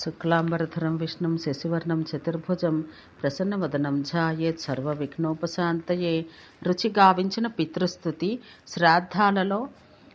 శుక్లాంబరధరం విష్ణుం శశివర్ణం చతుర్భుజం ప్రసన్నవదనం ఝాయేత్ సర్వవిఘ్నోపశాంతయే. రుచి గావించిన పితృస్థుతి శ్రాద్ధాలలో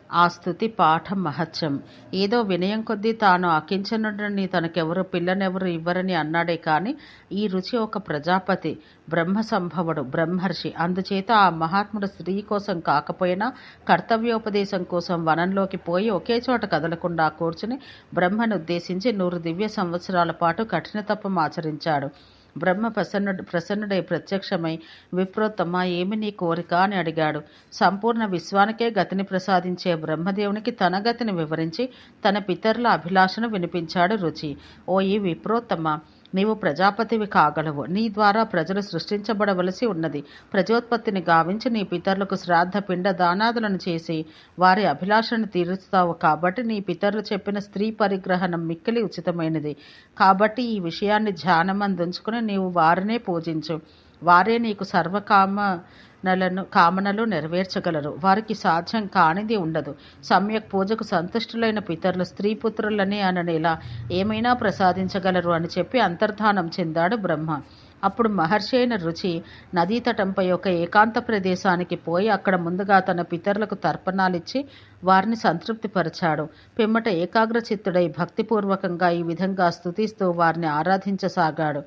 ఆ స్థుతి పాఠం మహత్యం. ఏదో వినయం కొద్దీ తాను అకించనుడని తనకెవరు పిల్లనెవరు ఇవ్వరని అన్నాడే కాని ఈ రుచి ఒక ప్రజాపతి బ్రహ్మ సంభవుడు బ్రహ్మర్షి. అందుచేత ఆ మహాత్ముడు స్త్రీ కోసం కాకపోయినా కర్తవ్యోపదేశం కోసం వనంలోకి పోయి ఒకే చోట కదలకుండా కూర్చుని బ్రహ్మను ఉద్దేశించి నూరు దివ్య సంవత్సరాల పాటు కఠిన తపం ఆచరించాడు. బ్రహ్మ ప్రసన్నుడు ప్రసన్నుడై ప్రత్యక్షమై విప్రోత్తమ ఏమి నీ కోరిక అని అడిగాడు. సంపూర్ణ విశ్వానికే గతిని ప్రసాదించే బ్రహ్మదేవునికి తన గతిని వివరించి తన పితరుల అభిలాషను వినిపించాడు రుచి. ఓ ఈ విప్రోత్తమ నీవు ప్రజాపతివి కాగలవు. నీ ద్వారా ప్రజలు సృష్టించబడవలసి ఉన్నది. ప్రజోత్పత్తిని గావించి నీ పితరులకు శ్రాద్ధ పిండ దానాదులను చేసి వారి అభిలాషను తీరుస్తావు. కాబట్టి నీ పితరులు చెప్పిన స్త్రీ పరిగ్రహణం మిక్కిలి ఉచితమైనది. కాబట్టి ఈ విషయాన్ని ధ్యానమందుంచుకుని నీవు వారినే పూజించు. వారే నీకు సర్వకామ నలను కామనలు నెరవేర్చగలరు. వారికి సాధ్యం కానిది ఉండదు. సమ్యక్ పూజకు సంతుష్టులైన పితరులు స్త్రీ పుత్రులనే అననేలా ఏమైనా ప్రసాదించగలరు అని చెప్పి అంతర్ధానం చెందాడు బ్రహ్మ. అప్పుడు మహర్షి అయిన రుచి నదీతటంపై ఒక ఏకాంత ప్రదేశానికి పోయి అక్కడ ముందుగా తన పితరులకు తర్పణాలిచ్చి వారిని సంతృప్తిపరిచాడు. పిమ్మట ఏకాగ్రచిత్తుడై భక్తిపూర్వకంగా ఈ విధంగా స్తుతిస్తూ వారిని ఆరాధించసాగాడు.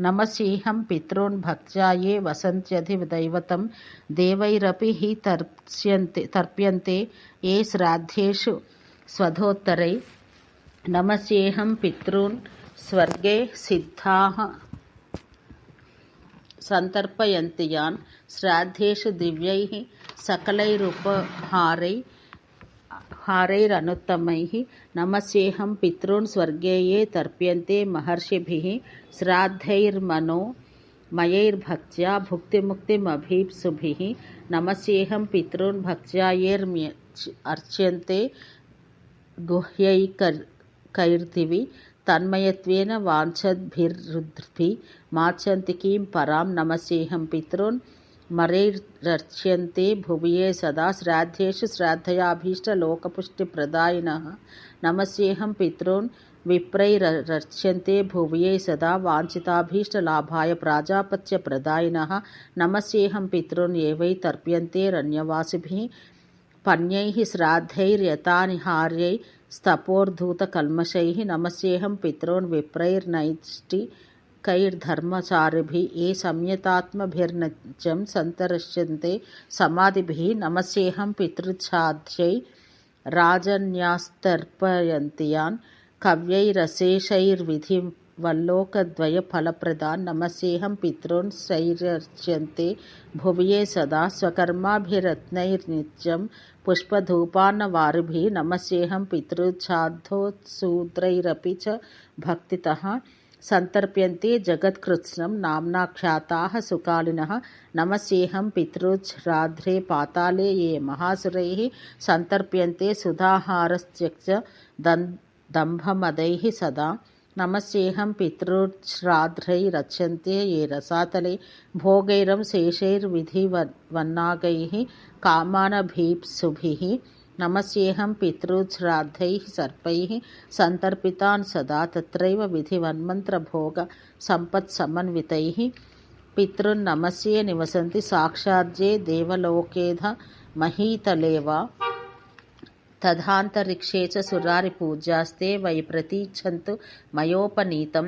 नमसीहं पितॄन्भक्त्या ये वसन्त्यधिदैवतं देवैरपि हि तर्प्य तर्प्य ये श्राद्धेषु स्वधोत्तरै। नमस्येऽहं पितृन् स्वर्गे सिद्धाः सन्तर्पयन्ति यान्। श्राद्धेषु दिव्यैः सकलैरुपहारैः हारैरनुत्तमैः नमस्येऽहं पितॄन् स्वर्गे ये तर्प्यन्ते महर्षिभिः। श्राद्धैर्मनो मयैर्भक्त्या भुक्तिमुक्तिमभीप्सुभिः। नमस्येऽहं पितॄन् भक्त्या येर्म्य अर्च्यन्ते गुह्यैकैर्दिवि तन्मयत्वेन वाञ्छद्भिरुद्भि माच्छन्ति किं परां नमस्येऽहं पितॄन् పరాం నమస్యేహం పితॄన్ మరైరర్చ్యంతే భువియే సదా శ్రాద్ధేషు శ్రాద్ధయాభీష్టలోకపుష్టిప్రదాయినः నమస్యేహం పితॄన్ విప్రైరర్చ్యంతే భువియే సదా వాంఛితాభీష్టలాభాయ ప్రాజాపత్యప్రదాయినः నమస్యేహం పితॄన్ ఏ వై తర్ప్యంతేరన్యవాసిభిः పన్యైः శ్రాద్ధైర్యతానిహార్యై స్తపోర్ధూతకల్మషైः నమస్యేహం పితॄన్ విప్రైర్నైష్టికైర్ధర్మచారిభిः ఏ సంయతాత్మభిర్నిత్యం సంతరిష్యంతే సమాధిభిः నమస్యేహం పితృచ్ఛాద్యై రాజన్యాస్తర్పయంతి యాన్ కవ్యైరశేషైర్విధివల్లోకద్వయఫలప్రదాన్ నమస్యేహం పితॄన్ శైరర్చ్యంతే భువియే సదా స్వకర్మాభిరత్నైర్నిత్యం పుష్పధూపాన్నవారిభిः నమస్యేహం పితృచ్ఛాదోత్సూద్రైరపి చ सन्तर्प्यन्ते जगत्कृत्स्नं नाम्ना ख्याताः सुकालिनः। नमस्येऽहं पितृच्छ्राद्धे पाताले ये महासुरैः सन्तर्प्यन्ते सुधाहारस्त्यक्ष दम्भमदैः सदा। नमस्येऽहं पितृच्छ्राद्धै रक्षन्ते ये रसातले भोगैरं शेषैर्विधिवन्नागैः कामानभीप्सुभिः। నమస్యేహం పితృశ్రాద్ధై సర్పై సంతర్పితాన్ సదా తత్రైవ విధివన్మంత్రభోగ సంపత్సమన్వితైः పితॄన్నమస్యే నివసంతి సాక్షాజ్జే దేవలోకేధ మహీతలే వా తథాంతరిక్షే చ సురారిపూజ్యాస్తే వై ప్రతీచ్ఛन्तు మయోపనీతం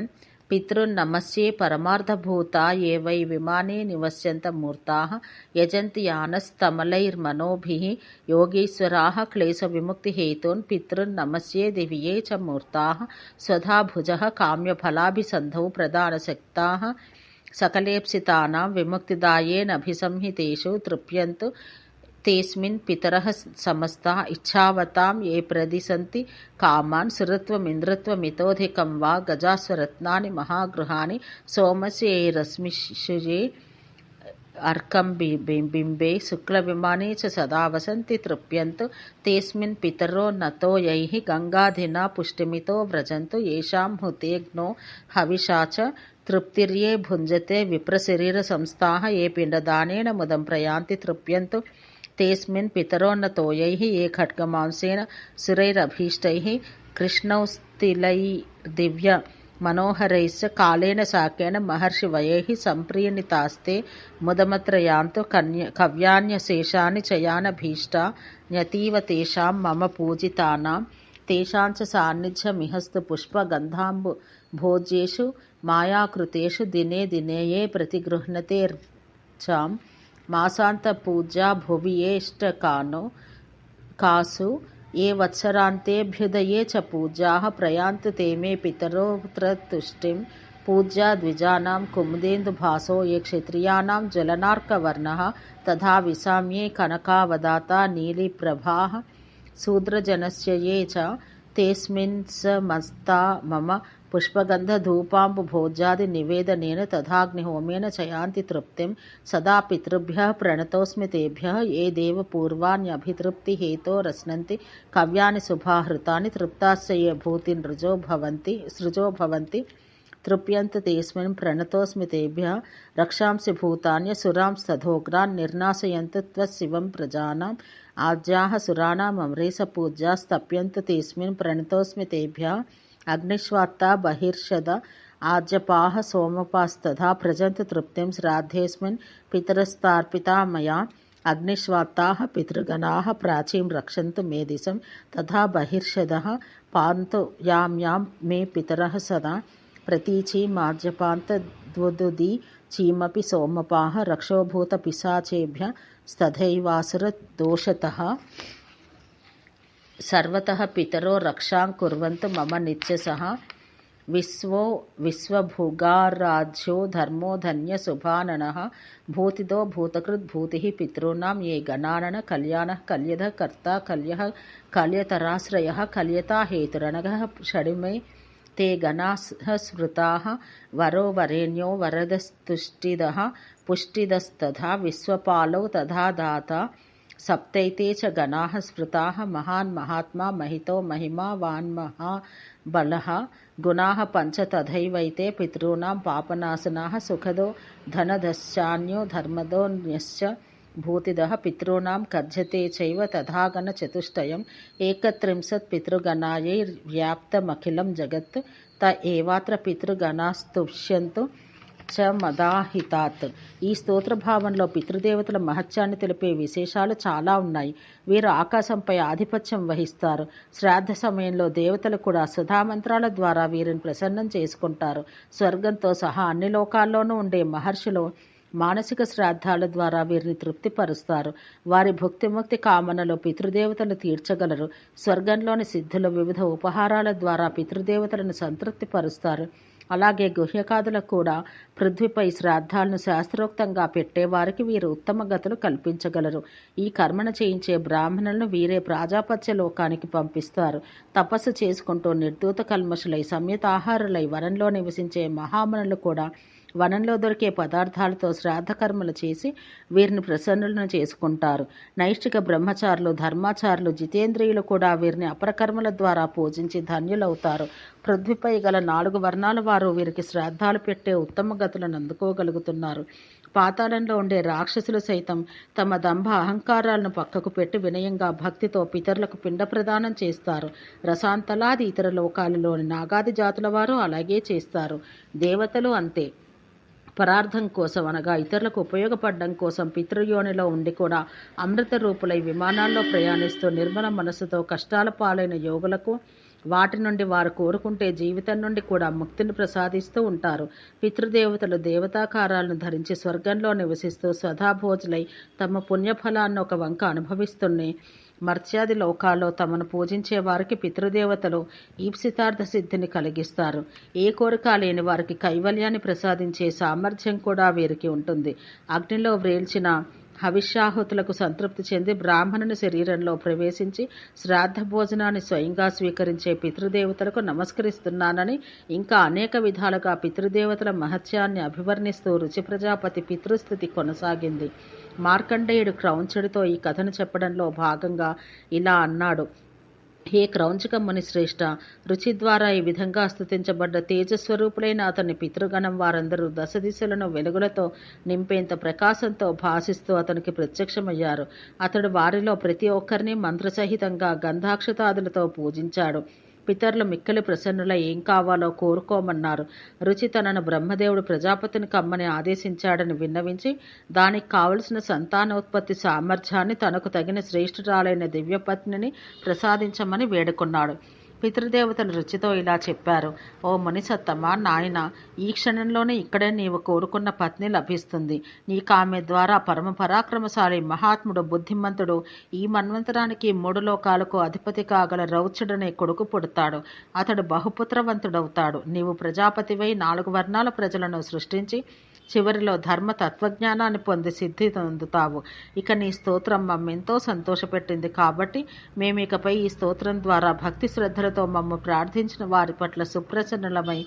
पितृन्नमस्ये परमार्थभूता ये वै विमाने निवस्यन्त मूर्ताः यजन्ति यानस्तमलैर्मनोभिः योगीश्वराः क्लेशविमुक्तिहेतून् पितॄन्नमस्ये दिव्ये च मूर्ताः स्वधाभुजः काम्यफलाभिसन्धौ प्रधानशक्ताः सकलेप्सितानां विमुक्तिदायेनभिसंहितेषु तृप्यन्तु तेऽस्मिन् पितरः समस्ताः इच्छावतां ये प्रदिशन्ति कामान् सुरत्वमिन्द्रत्वमितोऽधिकं वा गजास्वरत्नानि महागृहाणि सोमस्य ये रश्मिषुजे अर्कं बिम्बे शुक्लविमाने च सदा वसन्ति तृप्यन्तु तेऽस्मिन् पितरो नतो यैः गङ्गाधिना पुष्टिमितो व्रजन्तु येषां हुतेऽग्नो हविषा च तृप्तिर्ये भुञ्जते विप्रशरीरसंस्थाः ये पिण्डदानेन मुदं प्रयान्ति तृप्यन्तु तेस्मिन् पितरोन्नतोयैः ये खड्गमांसेन सुरैरभीष्टैः कृष्णौ कृष्णौस्तिलैर्दिव्य मनोहरैश्च कालेन शाकेन महर्षिवयैः सम्प्रीणितास्ते मुदमत्र यान्तो कन्य कव्यान्यशेषानि चयानभीष्टा न्यतीव तेषां मम पूजितानां तेषां च सान्निध्यमिहस्तु पुष्पगन्धाम्बु भोज्येषु मायाकृतेषु दिने दिने ये प्रतिगृह्णतेर्चाम् मासान्तपूजा भुवि येष्टकानो कासु ये वत्सरान्तेभ्युदये च पूजाः प्रयान्त ते मे पितरोत्रतुष्टिं पूज्या द्विजानां कुमुदेन्दुभासो ये क्षेत्रीयाणां ज्वलनार्कवर्णः तथा विसाम्ये कनकावदाता नीलिप्रभाः शूद्रजनस्य ये च तेऽस्मिन्समस्ता मम पुष्पगन्धधूपाम्बुभोज्यादिनिवेदनेन तथाग्निहोमेन चयान्ति तृप्तिं सदा पितृभ्यः प्रणतोऽस्मि तेभ्यः ये देवपूर्वाण्यभितृप्तिहेतोरश्नन्ति कव्यानि शुभाहृतानि तृप्ताश्च ये भूतिनृजो भवन्ति सृजो भवन्ति तृप्यन्त तेऽस्मिन् प्रणतोऽस्मि तेभ्यः, रक्षांसि भूतान्यसुरांस्तथोग्रान् निर्नाशयन्तु त्वशिवं प्रजानाम् आज्याः सुराणाममरेशपूज्यास्तप्यन्त तेऽस्मिन् प्रणतोऽस्मि तेभ्यः अग्निष्वात्ता बहिर्षद आज्यपाः सोमपास्तथा प्रजन्तु तृप्तिं श्राद्धेऽस्मिन् पितरस्तार्पिता मया अग्निष्वात्ताः पितृगणाः प्राचीं रक्षन्तु मे दिशं, तथा बहिर्षदः पान्तु यां मे पितरः सदा। प्रतीचीमाज्यपान्तद्वुदुदीचीमपि सोमपाः रक्षोभूतपिशाचेभ्यः स्तथैवासुरदोषतः सर्वतः पितरो रक्षां कुर्वन्तु मम नित्यशः विश्वो विश्वभुगाराज्यो धर्मो धन्यशुभाननः भूतिदो भूतकृद्भूतिः पितॄणां ये गणानन कल्याणः कल्यधः कर्ता कल्यः कल्यतराश्रयः कल्यता हेतुरनघः षडिमे ते गणाः वरो वरेण्यो वरदस्तुष्टिदः पुष्टिदस्तथा विश्वपालौ तथा दाता। सप्तैते च गणाः स्मृताः महान् महात्मा महितो महिमा महिमावान्महाबलः गुणाः पञ्च तथैवैते पितॄणां पापनाशनाः सुखदो धनदश्चान्यो धर्मदोऽन्यश्च भूतिदः पितॄणां कथ्यते चैव तथागणचतुष्टयम् एकत्रिंशत् पितृगणायैर्व्याप्तमखिलं जगत् त एवात्र పితృగణాస్తుష్యంతు చ మదాహితాత్ ఈ స్తోత్ర భావంలో పితృదేవతల మహత్యాన్ని తెలిపే విశేషాలు చాలా ఉన్నాయి వీరు ఆకాశంపై ఆధిపత్యం వహిస్తారు శ్రాద్ధ సమయంలో దేవతలు కూడా సుధామంత్రాల ద్వారా వీరిని ప్రసన్నం చేసుకుంటారు స్వర్గంతో సహా అన్ని లోకాల్లోనూ ఉండే మహర్షులు మానసిక శ్రాద్ధాల ద్వారా వీరిని తృప్తిపరుస్తారు. వారి భుక్తిముక్తి కామనలు పితృదేవతలు తీర్చగలరు. స్వర్గంలోని సిద్ధులు వివిధ ఉపహారాల ద్వారా పితృదేవతలను సంతృప్తిపరుస్తారు. అలాగే గుహ్యకాదులకు కూడా పృథ్వీపై శ్రాద్ధాలను శాస్త్రోక్తంగా పెట్టేవారికి వీరు ఉత్తమ గతులు కల్పించగలరు. ఈ కర్మను చేయించే బ్రాహ్మణులను వీరే ప్రాజాపత్య లోకానికి పంపిస్తారు. తపస్సు చేసుకుంటూ నిర్దూత కల్మషులై సంయతాహారులై వనంలో నివసించే మహామునులు కూడా వనంలో దొరికే పదార్థాలతో శ్రాద్ధకర్మలు చేసి వీరిని ప్రసన్నులను చేసుకుంటారు. నైష్టిక బ్రహ్మచారులు ధర్మాచారులు జితేంద్రియులు కూడా వీరిని అపరకర్మల ద్వారా పూజించి ధన్యులవుతారు. పృథ్వీపై గల నాలుగు వర్ణాల వారు వీరికి శ్రాద్ధాలు పెట్టే ఉత్తమ గతులను అందుకోగలుగుతున్నారు. పాతాళంలో ఉండే రాక్షసులు సైతం తమ దంభ అహంకారాలను పక్కకు పెట్టి వినయంగా భక్తితో పితరులకు పిండ ప్రదానం చేస్తారు. రసాంతలాది ఇతర లోకాలలోని నాగాది జాతుల వారు అలాగే చేస్తారు. దేవతలు అంతే. పరార్థం కోసం అనగా ఇతరులకు ఉపయోగపడడం కోసం పితృయోనిలో ఉండి కూడా అమృత రూపులై విమానాల్లో ప్రయాణిస్తూ నిర్మల మనసుతో కష్టాల పాలైన యోగులకు వాటి నుండి వారు కోరుకుంటే జీవితం నుండి కూడా ముక్తిని ప్రసాదిస్తూ ఉంటారు. పితృదేవతలు దేవతాకారాలను ధరించి స్వర్గంలో నివసిస్తూ స్వధాభోజులై తమ పుణ్యఫలాన్ని ఒక వంక అనుభవిస్తున్నే మర్త్యాది లోకాల్లో తమను పూజించే వారికి పితృదేవతలు ఈప్సితార్థ సిద్ధిని కలిగిస్తారు. ఏ కోరిక లేని వారికి కైవల్యాన్ని ప్రసాదించే సామర్థ్యం కూడా వీరికి ఉంటుంది. అగ్నిలో వ్రేల్చిన హవిష్యాహుతులకు సంతృప్తి చెంది బ్రాహ్మణుని శరీరంలో ప్రవేశించి శ్రాద్ధ భోజనాన్ని స్వయంగా స్వీకరించే పితృదేవతలకు నమస్కరిస్తున్నానని ఇంకా అనేక విధాలుగా పితృదేవతల మహత్యాన్ని అభివర్ణిస్తూ రుచి ప్రజాపతి పితృస్థితి కొనసాగింది. మార్కండేయుడు క్రౌంచుడితో ఈ కథను చెప్పడంలో భాగంగా ఇలా అన్నాడు. హే క్రౌంచకమ్మని శ్రేష్ట? శ్రేష్ఠ రుచి ద్వారా ఈ విధంగా స్థుతించబడ్డ తేజస్వరూపులైన అతని పితృగణం వారందరూ దశ దిశలను వెలుగులతో నింపేంత ప్రకాశంతో భాషిస్తూ అతనికి ప్రత్యక్షమయ్యారు. అతడు వారిలో ప్రతి ఒక్కరిని మంత్రసహితంగా గంధాక్షతాదులతో పూజించాడు. పితరులు మిక్కలి ప్రసన్నుల ఏం కావాలో కోరుకోమన్నారు. రుచి తనను బ్రహ్మదేవుడు ప్రజాపతిని కమ్మని ఆదేశించాడని విన్నవించి దానికి కావలసిన సంతానోత్పత్తి సామర్థ్యాన్ని తనకు తగిన శ్రేష్ఠురాలైన దివ్యపత్నిని ప్రసాదించమని వేడుకున్నాడు. పితృదేవతలు రుచితో ఇలా చెప్పారు. ఓ మునిసత్తమ్మ నాయన ఈ క్షణంలోనే ఇక్కడే నీవు కోరుకున్న పత్ని లభిస్తుంది. నీకు ఆమె ద్వారా పరమ పరాక్రమశాలి మహాత్ముడు బుద్ధిమంతుడు ఈ మన్వంతరానికి మూడు లోకాలకు అధిపతి కాగల రౌచుడనే కొడుకు పుడతాడు. అతడు బహుపుత్రవంతుడవుతాడు. నీవు ప్రజాపతివై నాలుగు వర్ణాల ప్రజలను సృష్టించి చివరిలో ధర్మ తత్వజ్ఞానాన్ని పొంది సిద్ధి పొందుతావు. ఇక నీ స్తోత్రం మమ్మెంతో సంతోషపెట్టింది కాబట్టి మేము ఇకపై ఈ స్తోత్రం ద్వారా భక్తి శ్రద్ధలతో మమ్మ ప్రార్థించిన వారి పట్ల సుప్రసన్నులమై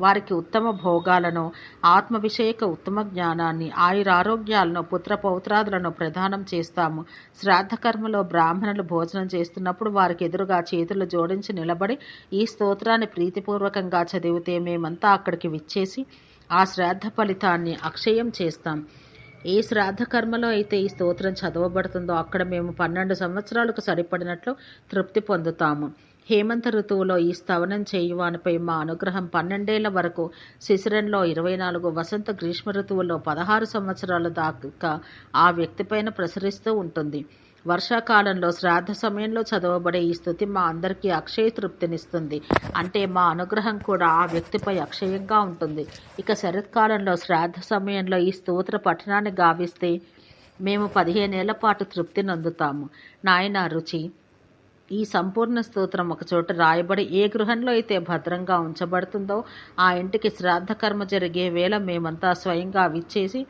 వారికి ఉత్తమ భోగాలను ఆత్మవిషయక ఉత్తమ జ్ఞానాన్ని ఆయురారోగ్యాలను పుత్ర పౌత్రాదులను ప్రదానం చేస్తాము. శ్రాద్ధకర్మలో బ్రాహ్మణులు భోజనం చేస్తున్నప్పుడు వారికి ఎదురుగా చేతులు జోడించి నిలబడి ఈ స్తోత్రాన్ని ప్రీతిపూర్వకంగా చదివితే మేమంతా అక్కడికి విచ్చేసి ఆ శ్రాద్ధ ఫలితాన్ని అక్షయం చేస్తాం. ఏ శ్రాద్ధ కర్మలో అయితే ఈ స్తోత్రం చదవబడుతుందో అక్కడ మేము పన్నెండు సంవత్సరాలకు సరిపడినట్లు తృప్తి పొందుతాము. హేమంత ఋతువులో ఈ స్తవనం చేయువానిపై మా అనుగ్రహం పన్నెండేళ్ళ వరకు శిశిరంలో ఇరవై నాలుగు వసంత గ్రీష్మ ఋతువుల్లో పదహారు సంవత్సరాల దాకా ఆ వ్యక్తిపైన ప్రసరిస్తూ ఉంటుంది. వర్షాకాలంలో శ్రాద్ధ సమయంలో చదవబడే ఈ స్థుతి మా అందరికీ అక్షయ తృప్తినిస్తుంది. అంటే మా అనుగ్రహం కూడా ఆ వ్యక్తిపై అక్షయంగా ఉంటుంది. ఇక శరత్కాలంలో శ్రాద్ధ సమయంలో ఈ స్తోత్ర పఠనాన్ని గావిస్తే మేము పదిహేనేళ్ళ పాటు తృప్తి నందుతాము. నాయన రుచి ఈ సంపూర్ణ స్తోత్రం ఒకచోట రాయబడి ఏ గృహంలో అయితే భద్రంగా ఉంచబడుతుందో ఆ ఇంటికి శ్రాద్ధ కర్మ జరిగే వేళ మేమంతా స్వయంగా విచ్చేసి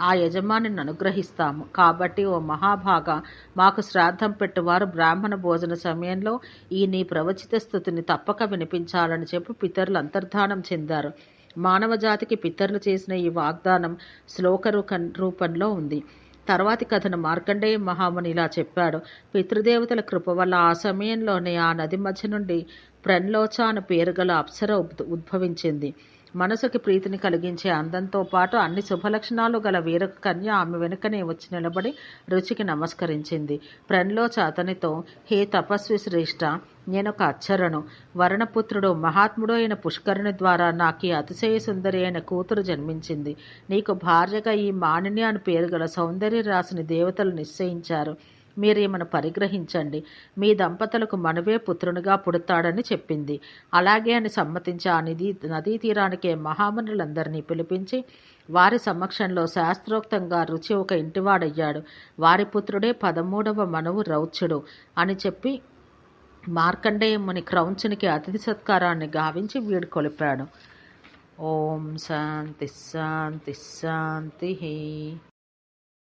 ఆ యజమానిని అనుగ్రహిస్తాము. కాబట్టి ఓ మహాభాగ మాకు శ్రాద్ధం పెట్టువారు బ్రాహ్మణ భోజన సమయంలో ఈ నీ ప్రవచిత స్థుతిని తప్పక వినిపించాలని చెప్పి పితరులు అంతర్ధానం చెందారు. మానవ జాతికి పితరులు చేసిన ఈ వాగ్దానం శ్లోక రూపంలో ఉంది. తర్వాతి కథను మార్కండేయ మహాముని ఇలా చెప్పాడు. పితృదేవతల కృప వల్ల ఆ సమయంలోనే ఆ నది మధ్య నుండి ప్రన్లోచ అని పేరు గల అప్సర ఉద్భవించింది. మనసుకి ప్రీతిని కలిగించే అందంతో పాటు అన్ని శుభలక్షణాలు గల వీరక కన్య ఆమె వెనుకనే వచ్చి నిలబడి రుచికి నమస్కరించింది. ప్రణలో అతనితో హే తపస్వి శ్రేష్ఠ నేనొక అచ్చరను వరణపుత్రుడు మహాత్ముడు అయిన పుష్కరుని ద్వారా నాకు ఈ అతిశయ సుందరి అయిన కూతురు జన్మించింది. నీకు భార్యగా ఈ మానిని అని పేరు గల సౌందర్య రాశిని దేవతలు నిశ్చయించారు. మీరేమను పరిగ్రహించండి. మీ దంపతులకు మనవే పుత్రునిగా పుడతాడని చెప్పింది. అలాగే అని సమ్మతించి ఆ నిధి నదీ తీరానికి మహామునులందరినీ పిలిపించి వారి సమక్షంలో శాస్త్రోక్తంగా రుచి ఒక ఇంటివాడయ్యాడు. వారి పుత్రుడే పదమూడవ మనవు రౌచ్యుడు అని చెప్పి మార్కండేయముని క్రౌంచునికి అతిథి సత్కారాన్ని గావించి వీడు కొలిపాడు. ఓం శాంతి శాంతి శాంతి